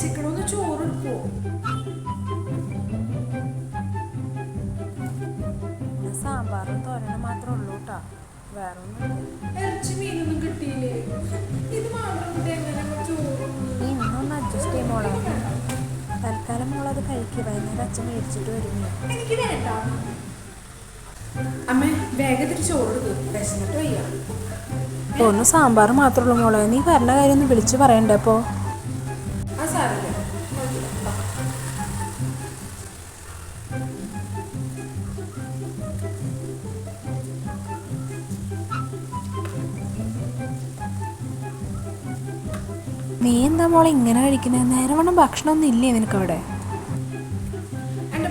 വിശക്കണമെന്ന് ചോറെടുക്കോ. സാമ്പാറും തോരനും മാത്രമേ ഉള്ളൂ കേട്ടോ വേറെ ഇറച്ചി മീനൊന്നും കിട്ടിയില്ലേ? ഇത് മാത്രം ഇന്നൊന്ന് അഡ്ജസ്റ്റ് ചെയ്യും മോളെ. തൽക്കാലം മോളത് കഴിക്കുക വൈകുന്നേരം അച്ഛൻ മേടിച്ചിട്ട് വരും നീ. എനിക്ക് വേണ്ട. അമ്മ വേഗത്തിൽ ചോറ് വിശന്നിട്ട് വയ്യ. ഒന്ന് സാമ്പാർ മാത്രമേ ഉള്ളൂ മോളെ. നീ പറഞ്ഞ കാര്യം ഒന്ന് വിളിച്ച് പറയണ്ടേ അപ്പോൾ നീ എന്താ മോളെ ഇങ്ങനെ കഴിക്കുന്നത് നേരവണ്ണം വേണം ഭക്ഷണമൊന്നും ഇല്ലേ നിനക്ക് അവിടെ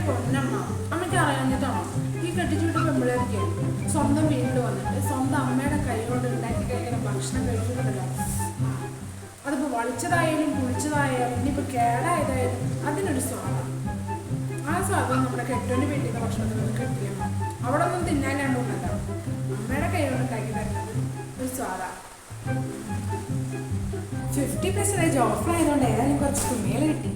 പൊന്നമ്മ അമ്മയ്ക്ക് അറിയാഞ്ഞിട്ടാണോ ഈ കെട്ടിച്ചുവിട്ട് പെമ്പിളേർക്ക് സ്വന്തം വീട്ടിൽ വന്നിട്ട് സ്വന്തം അമ്മയുടെ കൈ കൊണ്ട് ഉണ്ടാക്കി കഴിക്കുന്ന ഭക്ഷണം കഴിക്കുന്നുണ്ടല്ലോ അതിപ്പോ വളിച്ചതായാലും കുളിച്ചതായാലും ഇനിയിപ്പോ കേടായതായാലും അതിനൊരു സ്വാദം. സ്വാദം നമ്മുടെ കെട്ടോന്റെ വീട്ടിൽ നിന്ന് ഭക്ഷണത്തിനൊന്നും കിട്ടില്ല അവിടെ ഒന്നും തിന്നാനാണ്ടൊന്നല്ല അമ്മയുടെ കൈ കൊണ്ട് ഉണ്ടാക്കി തരുന്നത് ഒരു സ്വാദം. ഫിഫ്റ്റി പെർസെന്റേജ് ഓഫർ ആയതുകൊണ്ട് ഏതായാലും കുറച്ച് തുണികൾ കിട്ടി.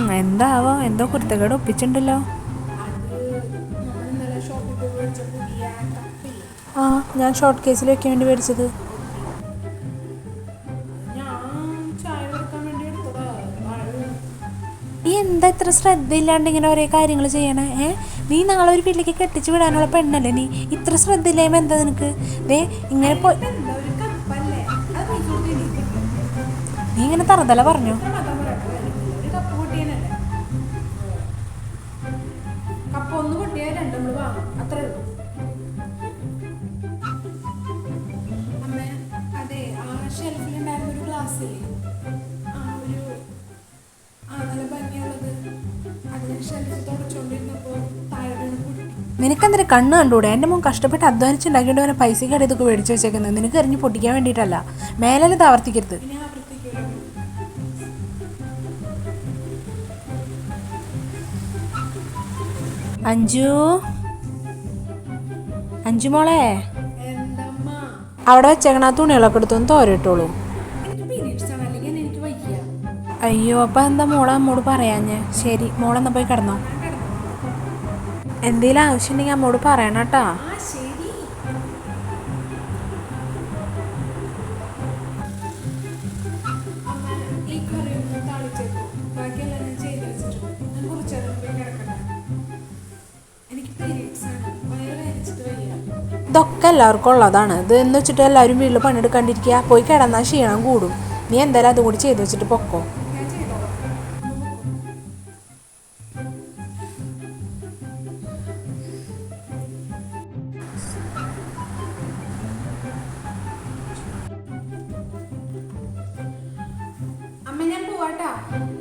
രണ്ട് എന്താവോ? എന്തോ കുരുത്തക്കേട് ഒപ്പിച്ചിട്ടുണ്ടല്ലോ. ആ ഞാൻ ഷോർട്ട് കേസിൽ വെക്കാൻ വേണ്ടി മേടിച്ചത്. നീ എന്താ ഇത്ര ശ്രദ്ധയില്ലാണ്ട് ഇങ്ങനെ ഓരോ കാര്യങ്ങൾ ചെയ്യണേ? ഏ? നീ നാളെ ഒരു വീട്ടിലേക്ക് കെട്ടിച്ച് വിടാനുള്ള പെണ്ണല്ലേ നീ? ഇത്ര ശ്രദ്ധയില്ലായ്മ എന്താ നിനക്ക്? ദേ ഇങ്ങനെ പോയി നീ ഇങ്ങനെ തറതല പറഞ്ഞു? കണ്ണ് കണ്ടൂടെ എന്റെ മോൻ കഷ്ടപ്പെട്ട് അധ്വാനിച്ചുണ്ടാക്കിയിട്ട് വരെ പൈസ കയറി ഇതൊക്കെ മേടിച്ച് വെച്ചേക്കുന്നത്. നിനക്ക് എറിഞ്ഞ് പൊട്ടിക്കാൻ വേണ്ടിയിട്ടല്ല. മേലെ ഇത് ആവർത്തിക്കരുത്. അഞ്ജു? അഞ്ജു മോളെ? അവിടെ വെച്ചേക്കണ തുണികളൊക്കെ എടുത്തൊന്ന് തോരട്ടോളൂ അയ്യോ അപ്പം എന്താ മോളെ അമ്മോട് പറയാഞ്ഞേ? ശരി മോളെന്നാ പോയി കിടന്നു. എന്തെങ്കിലും ആവശ്യമുണ്ടെങ്കിൽ അമ്മോട് പറയണം കേട്ടോ. ഇതൊക്കെ എല്ലാവർക്കും ഉള്ളതാണ്. ഇത് എന്ന് വെച്ചിട്ട് എല്ലാവരും വീട്ടിൽ പണിയെടുക്കാണ്ടിരിക്കുക. പോയി കിടന്നാൽ ക്ഷീണം കൂടും. നീ എന്തായാലും അതും കൂടി ചെയ്ത് വെച്ചിട്ട് പൊക്കോ. അമ്മ ഞാൻ പോവാട്ടാ